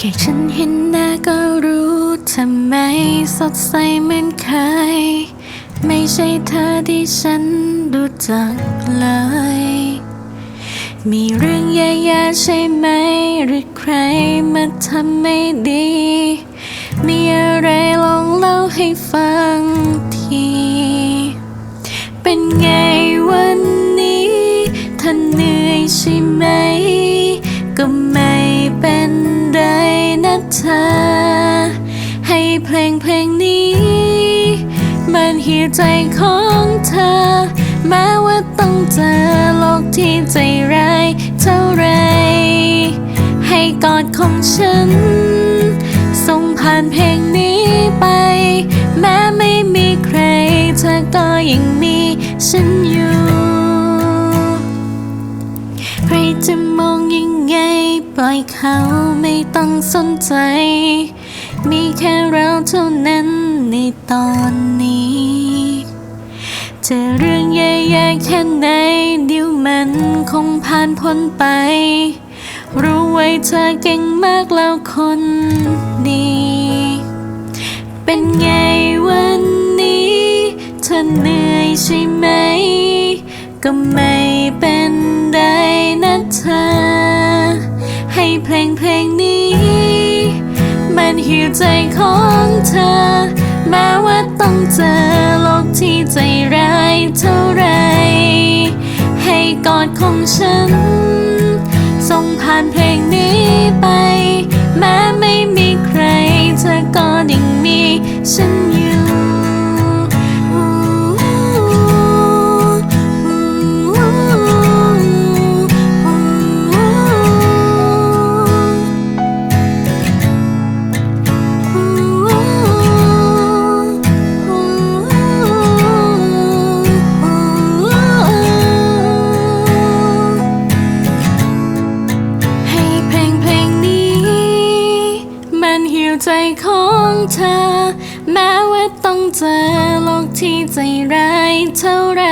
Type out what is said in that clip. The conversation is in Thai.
ค่ฉันเห็นหน้าก็รู้ทำไมสดใสเหมือนเคย ไม่ใช่เธอที่ฉันรู้จักเลย มีเรื่องแย่ๆใช่ไหม หรือใครมาทำไม่ดี มีอะไรลองเล่าให้ฟังที เป็นไงวันนี้ท่านเหนื่อยใช่ไหม ก็ไม่เป็น ไรนะเธอ ให้เพลงเพลงนี้ มันหิวใจของเธอ แม้ว่าต้องเจอโลกที่ใจร้ายเท่าไร ให้กอดของฉัน ส่งผ่านเพลงนี้ไป แม้ไม่มีใครเธอก็ยัง อยเขาไม่ต้องสนใจ มีแค่เราเท่านั้นในตอนนี้จะเรื่องแย่ๆแค่ไหนเดี๋ยวมันคงผ่านพ้นไป รู้ไว้เธอเก่งมากแล้วคนดีเป็นไงวันนี้ เธอเหนื่อยใช่ไหม ก็ไม่เป็นไรนะเธอ เพลงเพลงนี้ มันหิวใจของเธอ แม้ว่าต้องเจอโลกที่ใจร้ายเท่าไร ให้กอดของฉัน ส่งผ่านเพลงนี้ไป แม้ไม่มีใครเธอก็ยังมีฉัน ของเธอ แม้ว่าต้องเจอโลกที่ใจร้ายเท่าไร